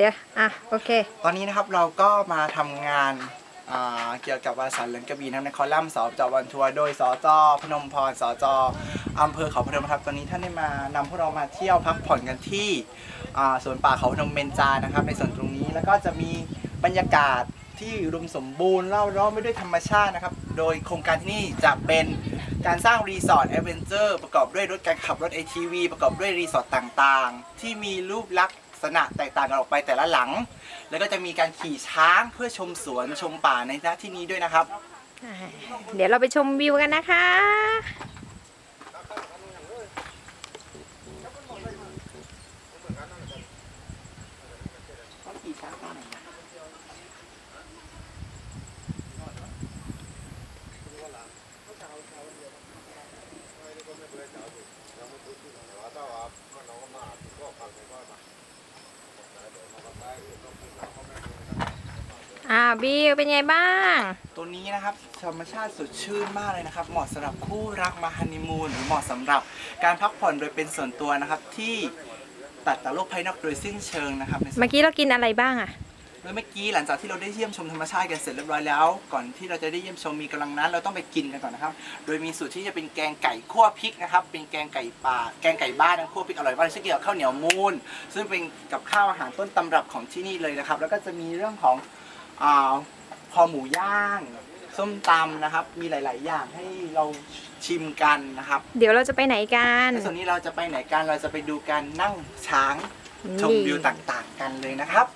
เดี๋ยว อะ โอเค ตอนนี้นะครับเราก็มาทำงานอ่าเกี่ยวกับวารสารเหลืองกระบี่นะครับในคอลัมน์สจวันทัวร์โดยสจพนมพรสจอำเภอเขาพนมครับตอนนี้ท่านได้มานำพวกเรามาเที่ยวพักผ่อนกันที่อ่าสวนป่าเขาพนมเบญจานะครับ ในส่วนตรงนี้แล้วก็จะมีบรรยากาศที่อุดมสมบูรณ์เล่าร้อมไปด้วยธรรมชาตินะครับ โดยโครงการที่นี่จะเป็นการสร้างรีสอร์ทแอดเวนเจอร์ประกอบด้วยรถการขับรถ ATV ประกอบด้วยรีสอร์ทต่างๆ ที่มีรูปลักษณะแตกต่างกันออกไปแต่ละหลัง แล้วก็จะมีการขี่ช้างเพื่อชมสวนชมป่าในณที่นี้ด้วยนะครับ เดี๋ยวเราไปชมวิวกันนะคะอ่าบิวเป็นไงบ้าง ตัวนี้นะครับธรรมชาติสดชื่นมากเลยนะครับ เหมาะสำหรับคู่รักมาฮันนีมูนหรือเหมาะสำหรับการพักผ่อนโดยเป็นส่วนตัวนะครับที่ตัดแต่โลกภายนอกโดยสิ้นเชิงนะครับในส่วน เมื่อกี้เรากินอะไรบ้างอะ โดยเมื่อกี้หลังจากที่เราได้เยี่ยมชมธรรมชาติกันเสร็จเรียบร้อยแล้ว ก่อนที่เราจะได้เยี่ยมชมมีกำลังนั้น เราต้องไปกินกันก่อนนะครับ โดยมีสูตรที่จะเป็นแกงไก่คั่วพริกนะครับ เป็นแกงไก่ป่า แกงไก่บ้านนะคั่วพริกอร่อยมากเลยซึ่งเกี่ยวกับข้าวเหนียวมูนซึ่งเป็นกับข้าวอาหารต้นตำรับของที่นี่เลยนะครับ แล้วก็จะมีเรื่องของอ่าคอหมูย่างส้มตำนะครับ มีหลาย ๆ อย่างให้เราชิมกันนะครับ เดี๋ยวเราจะไปไหนกันในส่วนนี้เราจะไปไหนกัน เราจะไปดูการนั่งช้างชมวิวต่าง ๆ กันเลยนะครับ